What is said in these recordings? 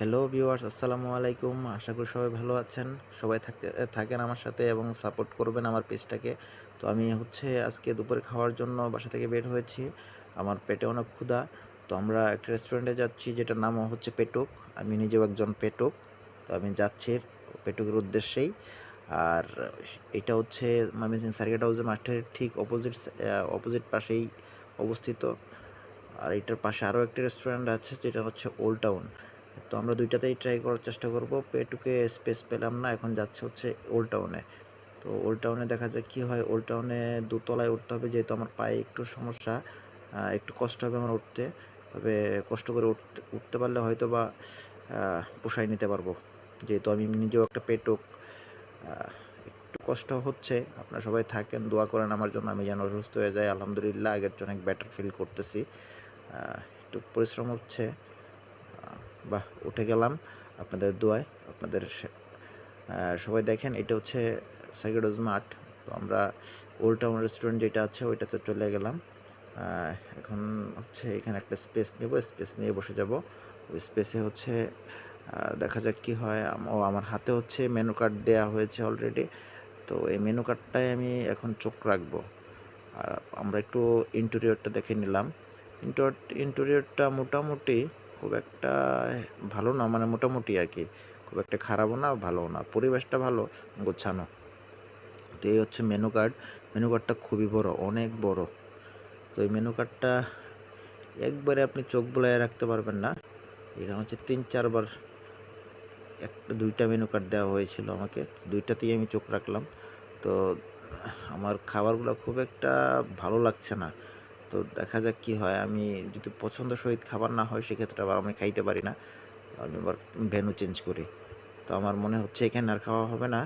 Hello viewers আসসালামু আলাইকুম। আশা করি সবাই ভালো আছেন। সবাই থাকতে থাকেন আমার সাথে এবং সাপোর্ট করবেন আমার পেজটাকে তো আমি হচ্ছে আজকে দুপুরে খাওয়ার জন্য বাসা থেকে বের হয়েছি। আমার পেটে অনেক ক্ষুধা। তো আমরা একটা রেস্টুরেন্টে যাচ্ছি যেটার নাম হচ্ছে পেটুক আমি নিজেও একজন পেটুক তো আমি যাচ্ছি পেটুকের উদ্দেশ্যেই। আর এটা হচ্ছে ময়মনসিংহ সার্কিট হাউসের মাঠের ঠিক অপোজিট অপোজিট পাশেই অবস্থিত। আর এটার পাশে আরও একটি রেস্টুরেন্ট আছে যেটা হচ্ছে ওল্ড টাউন তো আমরা দুইটাতেই ট্রাই করার চেষ্টা করব। পেটুকে স্পেস পেলাম না, এখন যাচ্ছে হচ্ছে ওল্ড টাউনে তো ওল্ড টাউনে দেখা যায় কি হয়। ওল্ড টাউনে দোতলায় উঠতে হবে, যেহেতু আমার পায়ে একটু সমস্যা একটু কষ্ট হবে আমার উঠতে। তবে কষ্ট করে উঠতে উঠতে পারলে হয়তো বা পোষায় নিতে পারব। যেহেতু আমি নিজেও একটা পেটুক একটু কষ্ট হচ্ছে। আপনারা সবাই থাকেন, দোয়া করেন আমার জন্য, আমি যেন অসুস্থ হয়ে যাই। আলহামদুলিল্লাহ, আগের জন্য অনেক বেটার ফিল করতেছি। একটু পরিশ্রম হচ্ছে। বাহ, উঠে গেলাম আপনাদের দোয়ায়, আপনাদের সবাই দেখেন, এটা হচ্ছে সাইকেডোজ মাঠ। তো আমরা ওল্ড টাউন রেস্টুরেন্ট যেটা আছে, ওইটাতে চলে গেলাম। এখন হচ্ছে এখানে একটা স্পেস নেব, স্পেস নিয়ে বসে যাব। ওই স্পেসে হচ্ছে দেখা যাক কি হয়। ও আমার হাতে হচ্ছে মেনু কার্ড দেওয়া হয়েছে অলরেডি। তো এই মেনু কার্ডটাই আমি এখন চোখ রাখব। আর আমরা একটু ইন্টেরিয়রটা দেখে নিলাম। ইন্টোর ইন্টেরিয়রটা মোটামুটি খুব একটা ভালো না মানে মোটামুটি আর কি। খুব একটা খারাপও না, ভালোও না। পরিবেশটা ভালো, গোছানো। তো এই হচ্ছে মেনু কার্ড মেনু কার্ডটা খুবই বড়, অনেক বড়। তো এই মেনু কার্ডটা একবারে আপনি চোখ বুলাইয়ে রাখতে পারবেন না। এখানে হচ্ছে তিন, চারবার একটা, দুইটা মেনু কার্ড দেওয়া হয়েছিল আমাকে। দুইটাতেই আমি চোখ রাখলাম। তো আমার খাবারগুলো খুব একটা ভালো লাগছে না। তো দেখা যাক কি হয়। আমি যদি পছন্দ সহিত খাবার না হয়, সেক্ষেত্রে আবার আমি খাইতে পারি না। আমি আবার ভেনু চেঞ্জ করি। তো আমার মনে হচ্ছে এখানে আর খাওয়া হবে না।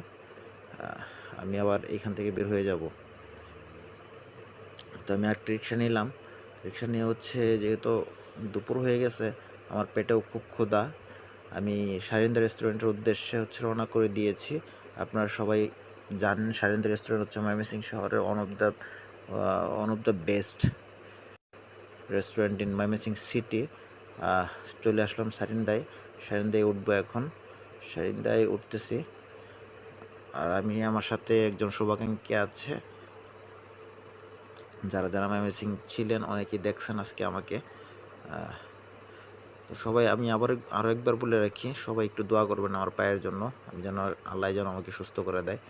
আমি আবার এখান থেকে বের হয়ে যাব। তো আমি একটা রিক্সা নিলাম। রিক্সা নিয়ে হচ্ছে যেহেতু দুপুর হয়ে গেছে, আমার পেটেও খুব ক্ষুধা। আমি সারিন্দা রেস্টুরেন্টের উদ্দেশ্যে হচ্ছে রওনা করে দিয়েছি। আপনারা সবাই জানেন সারিন্দা রেস্টুরেন্ট হচ্ছে ময়মনসিংহ শহরের one of the one of the best restaurant in Mymensingh city চলে আসলাম সারিন্দায়। সারিন্দায় উঠবো এখন। সারিন্দায় উঠতেছি। আর আমি আমার সাথে একজন শুভাকাঙ্ক্ষী আছে। যারা যারা ময়মনসিং ছিলেন, অনেকেই দেখছেন আজকে আমাকে। তো সবাই, আমি আবার আরও একবার বলে রাখি, সবাই একটু দোয়া করবেন আমার পায়ের জন্য। আমি যেন আল্লাহ যেন আমাকে সুস্থ করে দেয়।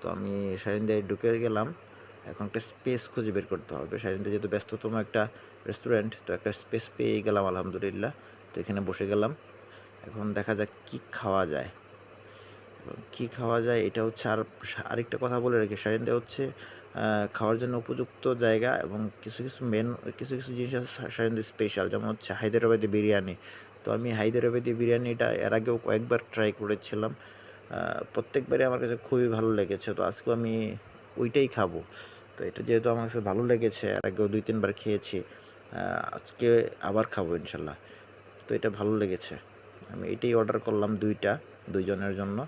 তো আমি সারিন্দায় ঢুকে গেলাম। এখন একটা স্পেস খুঁজে বের করতে হবে। সারিন্দা যেহেতু ব্যস্ততম একটা রেস্টুরেন্ট তো একটা স্পেস পেয়ে গেলাম আলহামদুলিল্লাহ। তো এখানে বসে গেলাম। এখন দেখা যাক কি খাওয়া যায়। কি খাওয়া যায় এটা হচ্ছে আর আরেকটা কথা বলে রাখি। সারিন্দা হচ্ছে খাওয়ার জন্য উপযুক্ত জায়গা এবং কিছু কিছু মেন কিছু কিছু জিনিস আছে সারিন্দা স্পেশাল যেমন হচ্ছে হায়দ্রাবাদি বিরিয়ানি। তো আমি হায়দ্রাবাদি বিরিয়ানিটা এর আগেও কয়েকবার ট্রাই করেছিলাম। প্রত্যেকবারই আমার কাছে খুবই ভালো লেগেছে। তো আজকেও আমি ওইটাই খাব। তো এটা যেহেতু আমার কাছে ভালো লেগেছে আর আগেও দুই তিনবার খেয়েছি আজকে আবার খাব ইনশাল্লাহ। তো এটা ভালো লেগেছে। আমি এটাই অর্ডার করলাম দুইটা দুইজনের জন্য।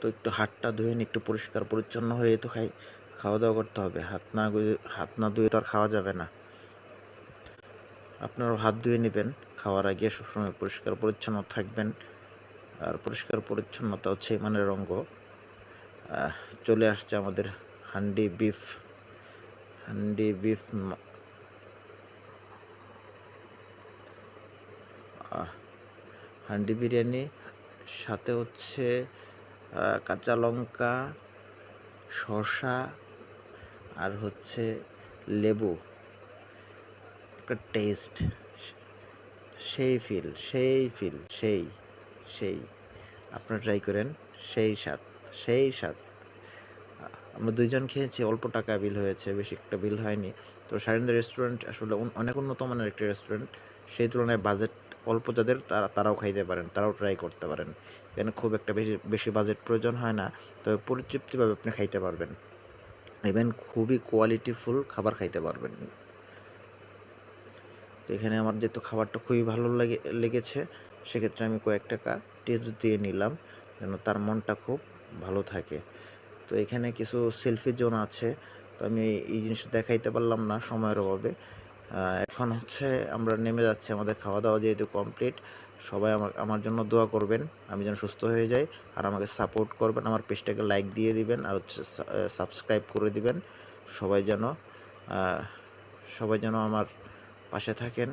তো একটু হাতটা ধুয়ে নিই, একটু পরিষ্কার পরিচ্ছন্ন হয়ে তো খাই। খাওয়া দাওয়া করতে হবে। হাত না হাত না ধুয়ে তো আর খাওয়া যাবে না। আপনারাও হাত ধুয়ে নেবেন। খাওয়ার আগে সবসময় পরিষ্কার পরিচ্ছন্ন থাকবেন। আর পরিষ্কার পরিচ্ছন্নতা হচ্ছে মানে রঙ্গ চলে আসছে আমাদের হান্ডি বিফ হান্ডি বিফ হান্ডি বিরিয়ানি, সাথে হচ্ছে কাঁচা লঙ্কা, শসা আর হচ্ছে লেবু। একটা টেস্ট সেই ফিল সেই ফিল সেই। সেই, আপনারা ট্রাই করেন, সেই স্বাদ সেই স্বাদ। আমরা দুইজন খেয়েছি, অল্প টাকা বিল হয়েছে, বেশি একটা বিল হয়নি। তো সারিন্দা রেস্টুরেন্ট আসলে অনেক উন্নত মানের একটা রেস্টুরেন্ট সেই তুলনায় বাজেট অল্প যাদের, তারা, তারাও খাইতে পারেন, তারাও ট্রাই করতে পারেন। এখানে খুব একটা বেশি বেশি বাজেট প্রয়োজন হয় না, তবে পরিতৃপ্তিভাবে আপনি খাইতে পারবেন। ইভেন খুবই কোয়ালিটিফুল খাবার খাইতে পারবেন। তো এখানে আমার যেহেতু খাবারটা খুবই ভালো লাগে, লেগেছে সেক্ষেত্রে আমি কয়েক টাকা টিপস দিয়ে নিলাম যেন তার মনটা খুব ভালো থাকে। তো এখানে কিছু সেলফি জোন আছে। তো আমি এই জিনিসটা দেখাইতে পারলাম না সময়ের অভাবে। এখন হচ্ছে আমরা নেমে যাচ্ছি, আমাদের খাওয়া দাওয়া যেহেতু কমপ্লিট সবাই আমার আমার জন্য দোয়া করবেন, আমি যেন সুস্থ হয়ে যাই আর আমাকে সাপোর্ট করবেন, আমার পেজটাকে লাইক দিয়ে দিবেন আর হচ্ছে সাবস্ক্রাইব করে দিবেন। সবাই যেন সবাই যেন আমার পাশে থাকেন।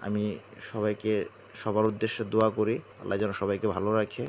আমি সবাইকে সবার উদ্দেশ্যে দোয়া করি। আল্লাহ যেন সবাইকে ভালো রাখে।